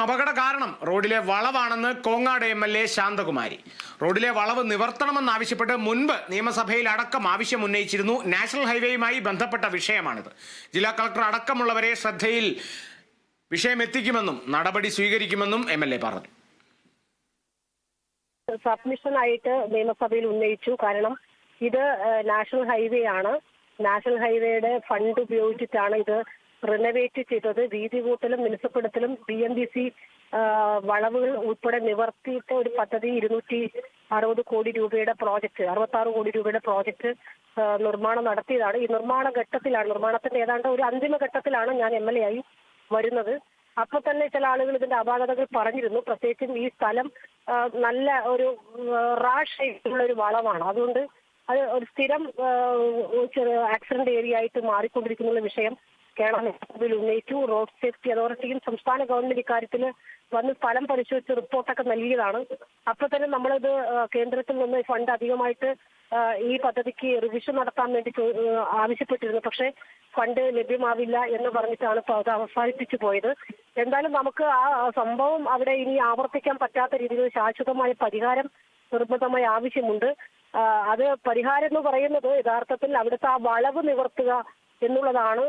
അപകട കാരണം റോഡിലെ വളവാണെന്ന് Kongad M L A Santhakumari. റോഡിലെ വളവ് നിവർത്തണമെന്നാവശ്യപ്പെട്ട് മുൻപ് നിയമസഭയിൽ അടക്കം ആവശ്യം ഉന്നയിച്ചിരുന്നു. നാഷണൽ ഹൈവേയുമായി ബന്ധപ്പെട്ട വിഷയമാണിത്. ജില്ലാ കളക്ടർ അടക്കമുള്ളവരെ ശ്രദ്ധയിൽ വിഷയം എത്തിക്കുമെന്നും നടപടി സ്വീകരിക്കുമെന്നും എം എൽ എ പറഞ്ഞു. സബ്മിഷൻ ആയിട്ട് നിയമസഭയിൽ ഉന്നയിച്ചു. കാരണം ഇത് നാഷണൽ ഹൈവേ ആണ് നാഷണൽ ഹൈവേയുടെ ഫണ്ട് ഉപയോഗിച്ചിട്ടാണ് ഇത് റിനോവേറ്റ് ചെയ്തത് വീതി കൂട്ടലും മിനുസപ്പെടുത്തലും ബി എം ബി സി വളവുകൾ ഉൾപ്പെടെ നിവർത്തിയിട്ട് ഒരു പദ്ധതി ഇരുന്നൂറ്റി അറുപത് കോടി രൂപയുടെ പ്രോജക്റ്റ് അറുപത്തി ആറ് കോടി രൂപയുടെ പ്രോജക്റ്റ് നിർമ്മാണം നടത്തിയതാണ്. ഈ നിർമ്മാണ ഘട്ടത്തിലാണ് നിർമ്മാണത്തിന്റെ ഏതാണ്ട് ഒരു അന്തിമ ഘട്ടത്തിലാണ് ഞാൻ എം എൽ എ ആയി വരുന്നത്. അപ്പൊ തന്നെ ചില ആളുകൾ ഇതിന്റെ അപാകതകൾ പറഞ്ഞിരുന്നു. പ്രത്യേകിച്ചും ഈ സ്ഥലം നല്ല ഒരു റാഷ് ഷേപ്പിലുള്ള ഒരു വളമാണ് അതുകൊണ്ട് അത് ഒരു സ്ഥിരം ആക്സിഡന്റ് ഏരിയ ആയിട്ട് മാറിക്കൊണ്ടിരിക്കുന്ന വിഷയം കേരള നിയമസഭയിൽ ഉന്നയിച്ചു. റോഡ് സേഫ്റ്റി അതോറിറ്റിയും സംസ്ഥാന ഗവൺമെന്റ് ഇക്കാര്യത്തിൽ വന്ന് സ്ഥലം പരിശോധിച്ച് റിപ്പോർട്ടൊക്കെ നൽകിയതാണ്. അപ്പൊ തന്നെ നമ്മളിത് കേന്ദ്രത്തിൽ നിന്ന് ഫണ്ട് അധികമായിട്ട് ഈ പദ്ധതിക്ക് റിവിഷൻ നടത്താൻ വേണ്ടി ആവശ്യപ്പെട്ടിരുന്നു. പക്ഷേ ഫണ്ട് ലഭ്യമാവില്ല എന്ന് പറഞ്ഞിട്ടാണ് അത് അവസാനിപ്പിച്ചു പോയത്. എന്തായാലും നമുക്ക് ആ സംഭവം അവിടെ ഇനി ആവർത്തിക്കാൻ പറ്റാത്ത രീതിയിൽ ശാശ്വതമായ പരിഹാരം നിർബന്ധമായ ആവശ്യമുണ്ട്. അത് പരിഹാരം എന്ന് പറയുന്നത് യഥാർത്ഥത്തിൽ അവിടുത്തെ ആ വളവ് നിവർത്തുക എന്നുള്ളതാണ്.